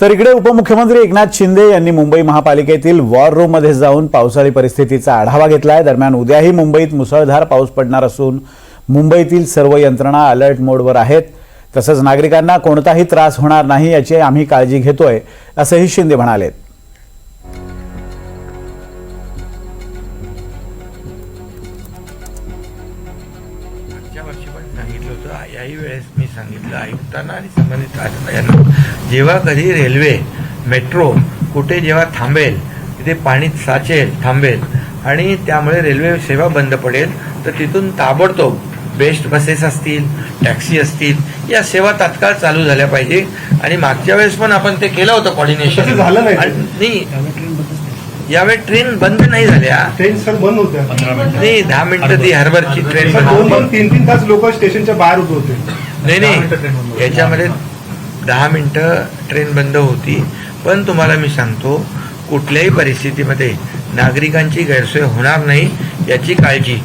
तर इकडे उपमुख्यमंत्री एकनाथ शिंदे यांनी मुंबई महापालिकेतील वॉर रूममध्ये जाऊन पावसाळी परिस्थितीचा आढावा घेतलाय. दरम्यान उद्याही मुंबईत मुसळधार पाऊस पडणार असून मुंबईतील सर्व यंत्रणा अलर्ट मोडवर आहेत. तसंच नागरिकांना कोणताही त्रास होणार नाही याची आम्ही काळजी घेतोय असंही शिंदे म्हणाले मागच्या वर्षी पण सांगितलं होतं. याही वेळेस मी सांगितलं आयुक्तांना आणि संबंधित अधिकाऱ्यांना जेव्हा कधी रेल्वे मेट्रो कुठे जेव्हा थांबेल तिथे पाणी साचेल थांबेल आणि त्यामुळे रेल्वे सेवा बंद पडेल तर तिथून ताबडतोब बेस्ट बसेस असतील टॅक्सी असतील या सेवा तात्काळ चालू झाल्या पाहिजे. आणि मागच्या वेळेस पण आपण ते केलं होतं कॉर्डिनेशन झालं नाही. यावेळी ट्रेन बंद नाही झाल्या. ट्रेन सर बंद होत्या. नाही दहा मिनिटं ती हार्बरची ट्रेन सर बंद दोन तीन तीन तास लोक स्टेशनच्या बाहेर उभे होते. नाही नाही. याच्यामध्ये दहा मिनिटं ट्रेन बंद होती. पण तुम्हाला मी सांगतो कुठल्याही परिस्थितीमध्ये नागरिकांची गैरसोय होणार नाही याची काळजी.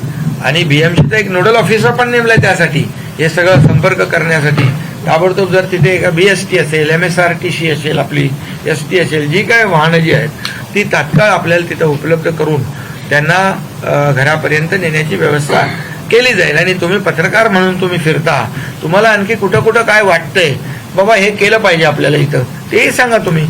आणि बीएमसीचा एक नोडल ऑफिसर पण नेमलाय त्यासाठी हे सगळं संपर्क करण्यासाठी. ताबडतोब जर तिथे एका बी एस टी असेल M S R T C असेल आपली एस टी असेल जी काय वाहनं जी आहेत ती तात्काळ आपल्याला तिथं उपलब्ध करून त्यांना घरापर्यंत नेण्याची व्यवस्था केली जाईल. आणि तुम्ही पत्रकार म्हणून तुम्ही फिरता तुम्हाला आणखी कुठं कुठं काय वाटतंय? बाबा हे केलं पाहिजे आपल्याला इथं. तेही सांगा तुम्ही.